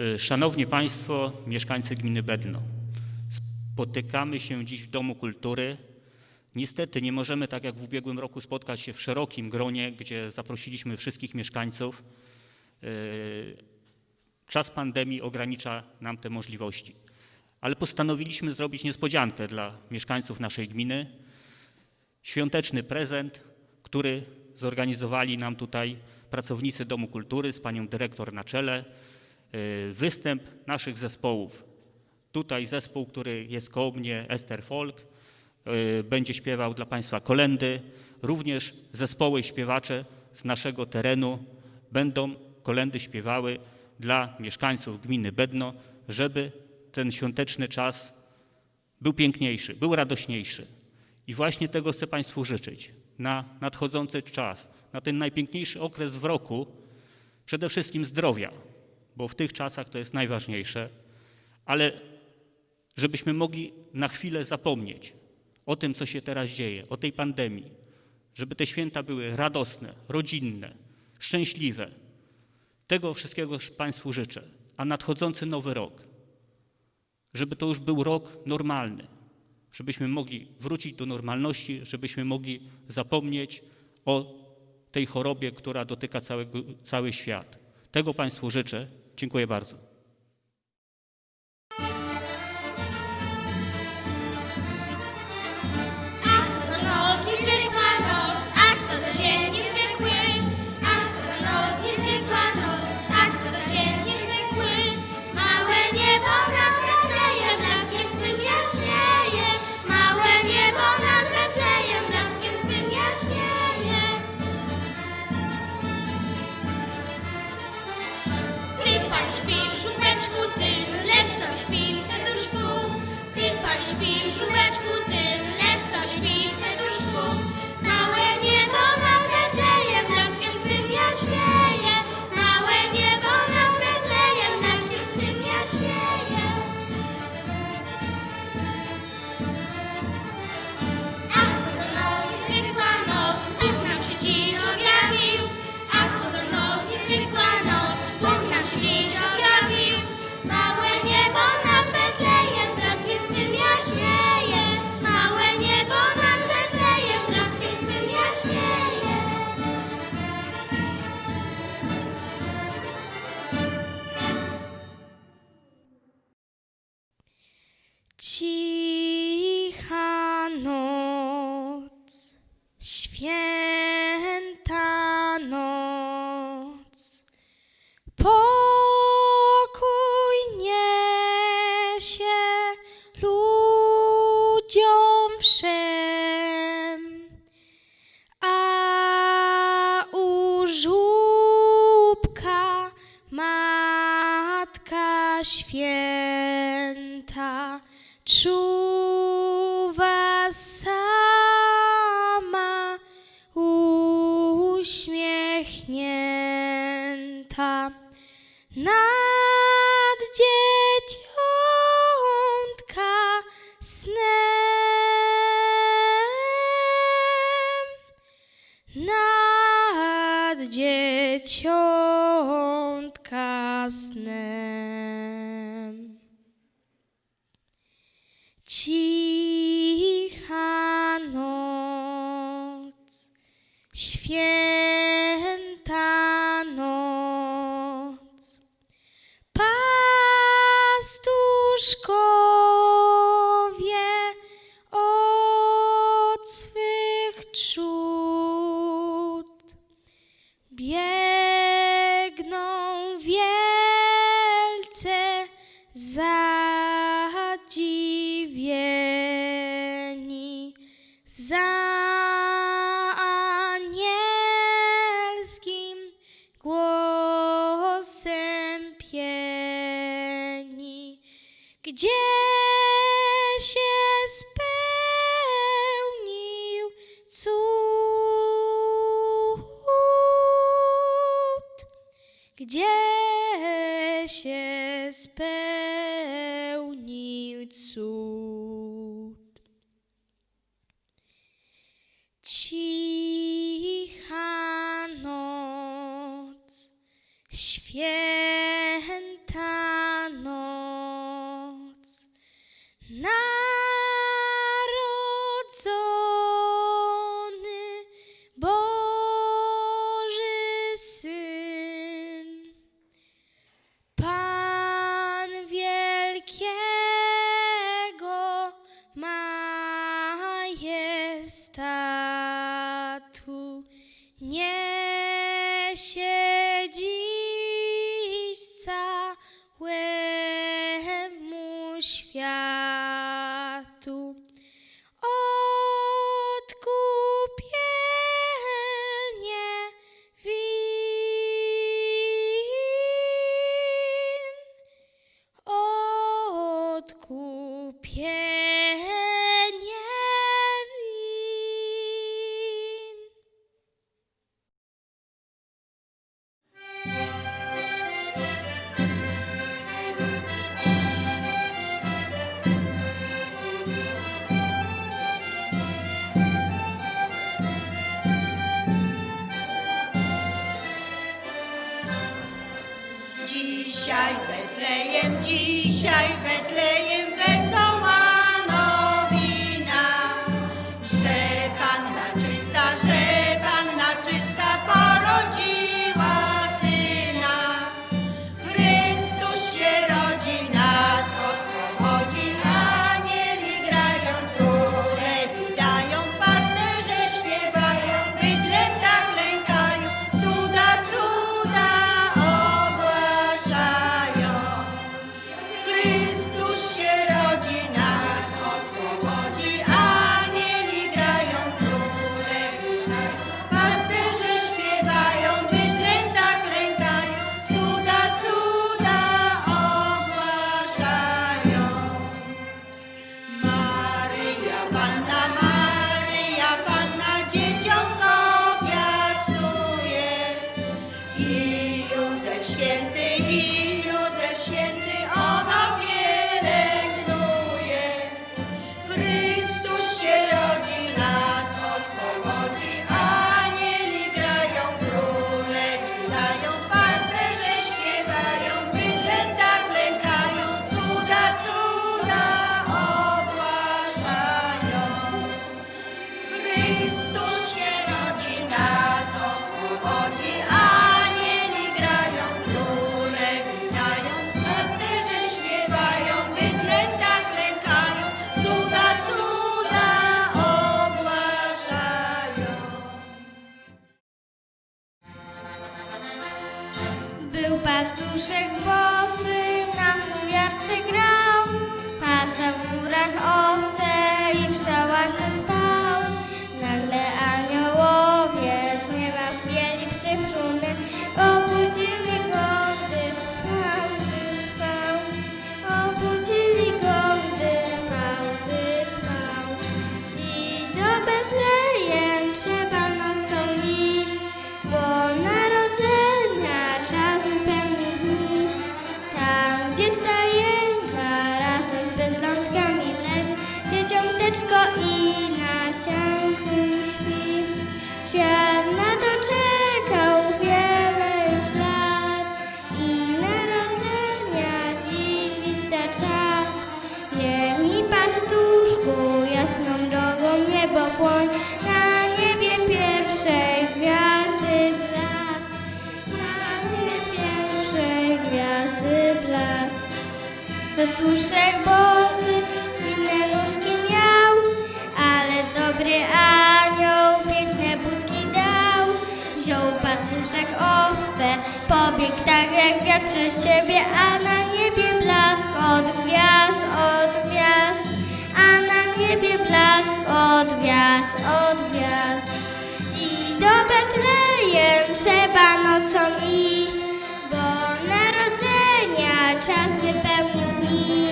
Y, Szanowni Państwo, mieszkańcy gminy Bedno, spotykamy się dziś w Domu Kultury. Niestety nie możemy, tak jak w ubiegłym roku, spotkać się w szerokim gronie, gdzie zaprosiliśmy wszystkich mieszkańców. Y, Czas pandemii ogranicza nam te możliwości, ale postanowiliśmy zrobić niespodziankę dla mieszkańców naszej gminy. Świąteczny prezent, który zorganizowali nam tutaj pracownicy Domu Kultury z panią dyrektor na czele występ naszych zespołów. Tutaj zespół, który jest koło mnie, Ester Folk, y, będzie śpiewał dla Państwa kolendy. Również zespoły śpiewacze z naszego terenu będą kolendy śpiewały dla mieszkańców gminy Bedno, żeby ten świąteczny czas był piękniejszy, był radośniejszy. I właśnie tego chcę Państwu życzyć na nadchodzący czas, na ten najpiękniejszy okres w roku, przede wszystkim zdrowia, bo w tych czasach to jest najważniejsze, ale żebyśmy mogli na chwilę zapomnieć o tym, co się teraz dzieje, o tej pandemii, żeby te święta były radosne, rodzinne, szczęśliwe. Tego wszystkiego Państwu życzę. A nadchodzący nowy rok, żeby to już był rok normalny, żebyśmy mogli wrócić do normalności, żebyśmy mogli zapomnieć o tej chorobie, która dotyka całego, cały świat. Tego Państwu życzę. Dziękuję bardzo. share. Dzieciątka snem. Cicha za anielskim głosem pieni, gdzie się spełnił cud? Gdzie się spełnił Święta noc. Na Betlejem dzisiaj, Betlejem. oh tak jak ja przez siebie, a na niebie blask od gwiazd, od gwiazd, a na niebie blask od gwiazd, od gwiazd. Dziś do Betlejem trzeba nocą iść, bo narodzenia czas wypełnił dni.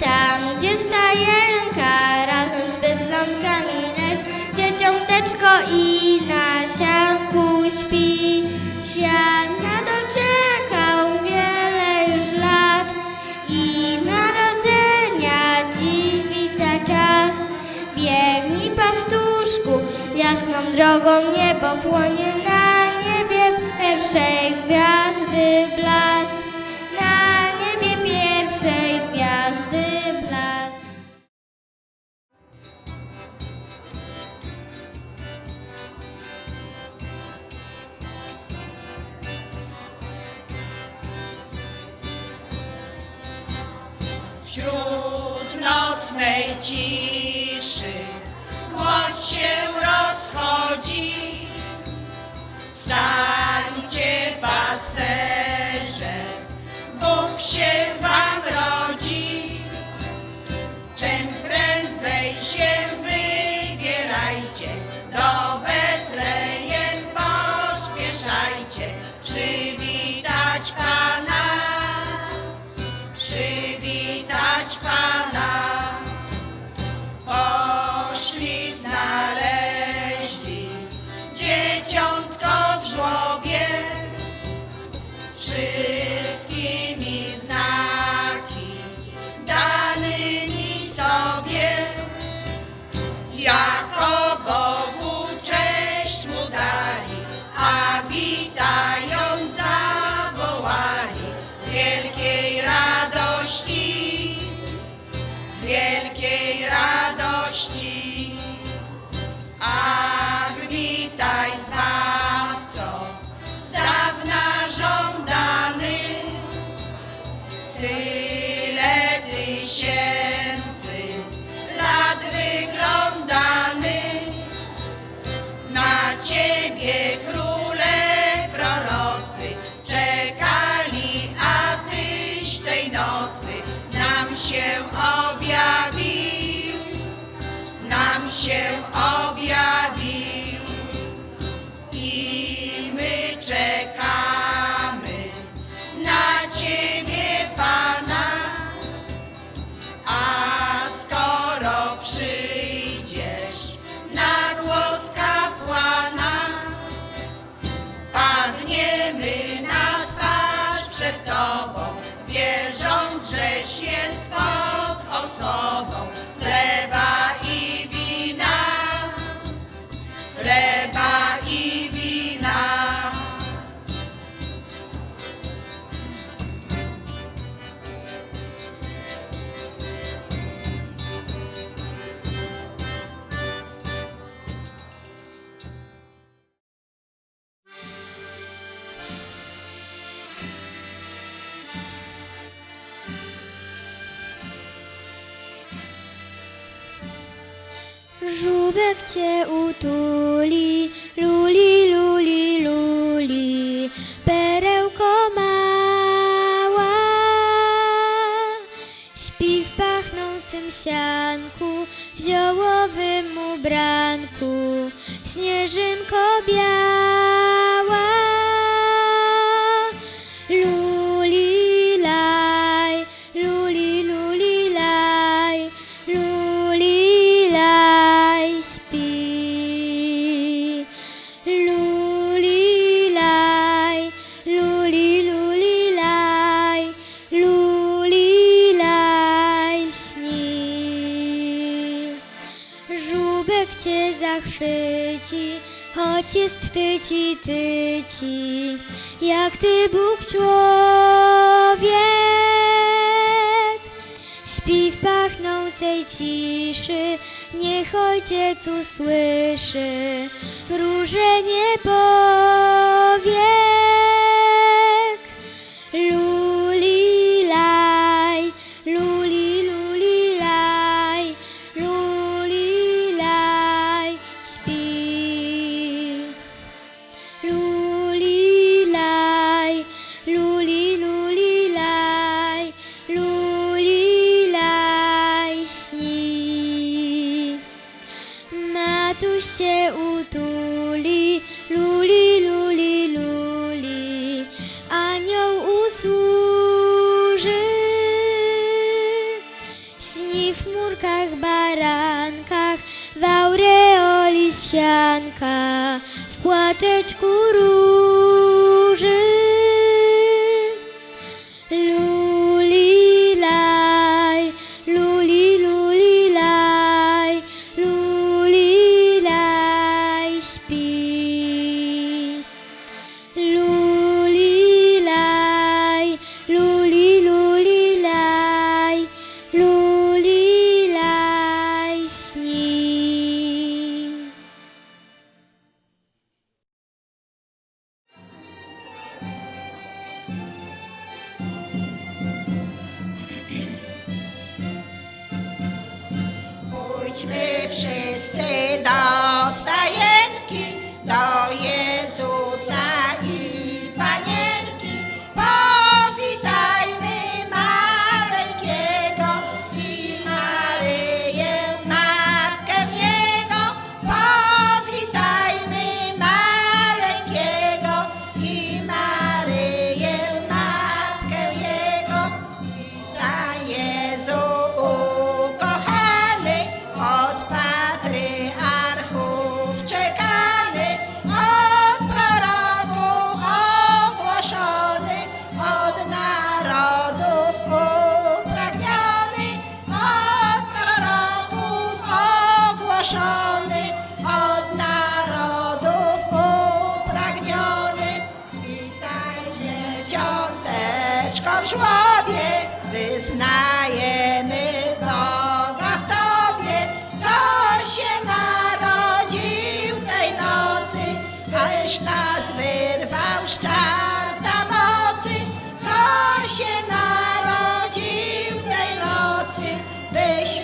Tam, gdzie stajenka razem z bydlątkami leż, dzieciąteczko i nasia. drogą niebo płonie na niebie pierwszej gwiazdy blask. Na niebie pierwszej gwiazdy blask. Wśród nocnej ciszy głos się. Stańcie pasterze, Bóg się wam rodzi. Żubek cię utuli, luli, luli, luli, perełko mała. Śpi w pachnącym sianku, w ziołowym ubranku, śnieżynko tyci, tyci, jak ty Bóg człowiek. Śpi w pachnącej ciszy, niech ojciec usłyszy, mrużenie Boże. Blanka w płateczku róż. Chodźmy wszyscy do stajenki, do Jezusa.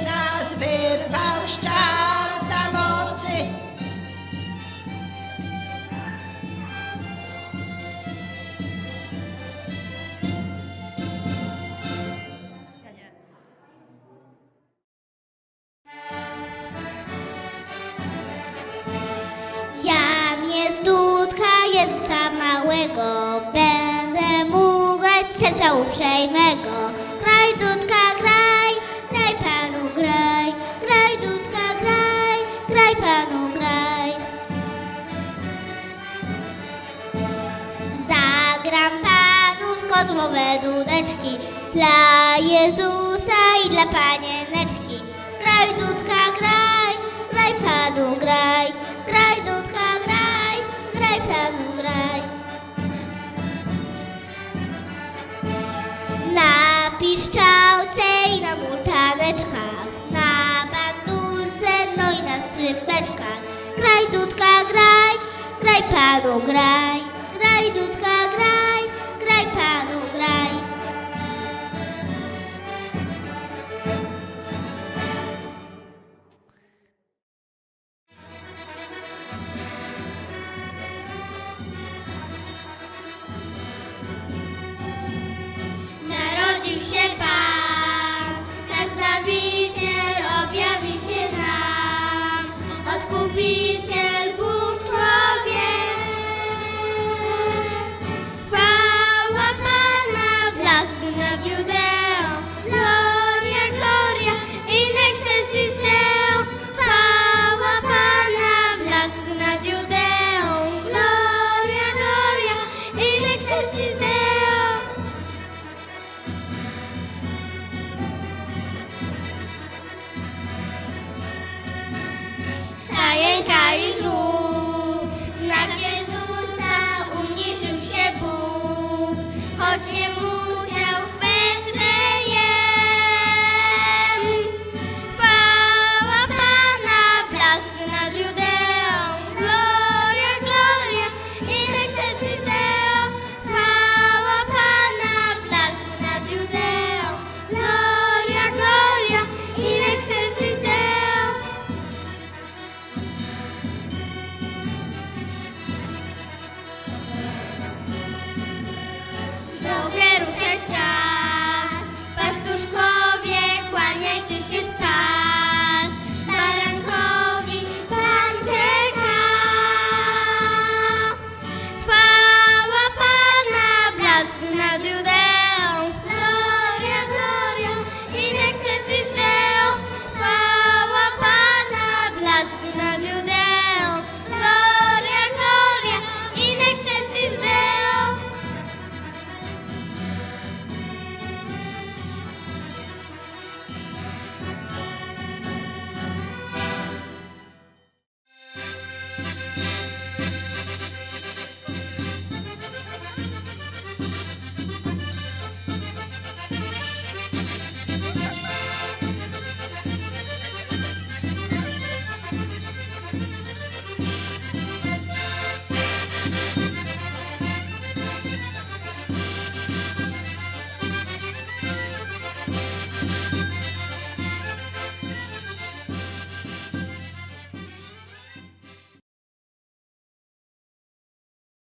nas wyrwał szczęście. Kozłowe dudeczki. Dla Jezusa i dla panieneczki. Graj, dudka, graj, graj panu, graj, graj, dudka, graj, graj panu, graj. Na piszczałce i na multaneczkach, na bandurce, no i na skrzypeczkach. Graj, dudka, graj, graj panu, graj,